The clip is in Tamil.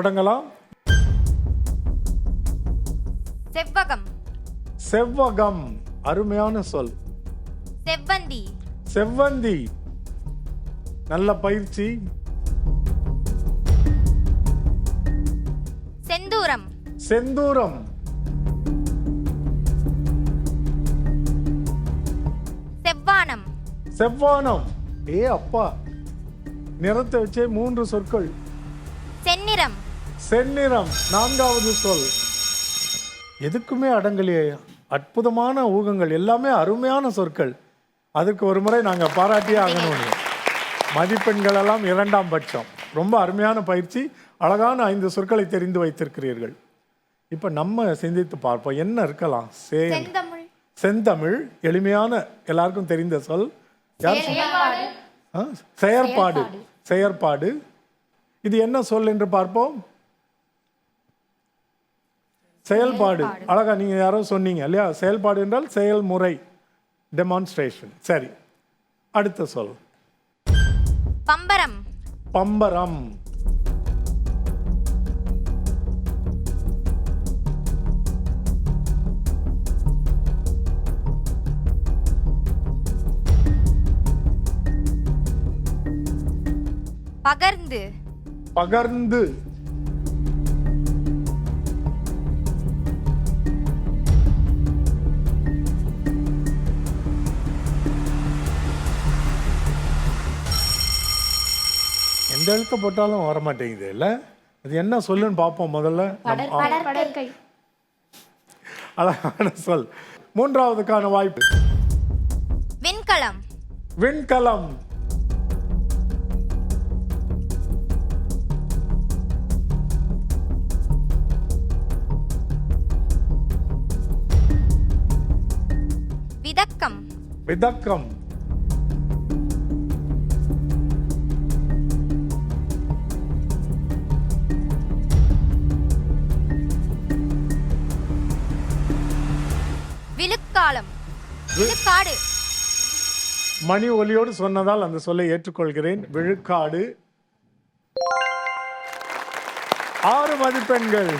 தொடங்கலாம். செவ்வகம். செவ்வகம் அருமையான சொல். செவ்வந்தி. செவ்வந்தி. நல்ல பயிற்சி. செந்தூரம். செந்தூரம். செவ்வானம். செவ்வானம். ஏ அப்பா. நிறத்தை வச்சே மூன்று சொற்கள். செந்நிறம். செந்நிறம் நான்காவது சொல். எதுக்குமே அடங்கலையே. அற்புதமான ஊகங்கள் எல்லாமே அருமையான சொற்கள். அதுக்கு ஒரு முறை நாங்கள் பாராட்டியே ஆகணும். மதிப்பெண்கள் எல்லாம் இரண்டாம் பட்சம். ரொம்ப அருமையான பயிற்சி அழகான ஐந்து சொற்களை தெரிந்து வைத்திருக்கிறீர்கள். இப்போ நம்ம சிந்தித்து பார்ப்போம் என்ன இருக்கலாம்? சே செந்தமிழ். எளிமையான எல்லாருக்கும் தெரிந்த சொல்? செயற்பாடு. செயற்பாடு. இது என்ன சொல் என்று பார்ப்போம். செயல்பாடு. அழகா நீங்க யாரோ சொன்னீங்க இல்லையா? செயல்பாடு என்றால் செயல்முறை. டெமான்ஸ்ட்ரேஷன் சரி. அடுத்த சொல். பம்பரம். பம்பரம். பகர்ந்து. பகர்ந்து. எந்த எழுத்த போட்டாலும் வர மாட்டேங்குது இல்ல அது என்ன சொல்லுன்னு பார்ப்போம் முதல்ல அழகான சொல். மூன்றாவதுக்கான வாய்ப்பு. விண்கலம். விண்கலம். விதக்கம். விதக்கம். விழுக்காலம். விழுக்காடு. மணி ஒலியோடு சொன்னதால் அந்த சொல்லை ஏற்றுக்கொள்கிறேன். விழுக்காடு. ஆறு மதிப்பெண்கள்.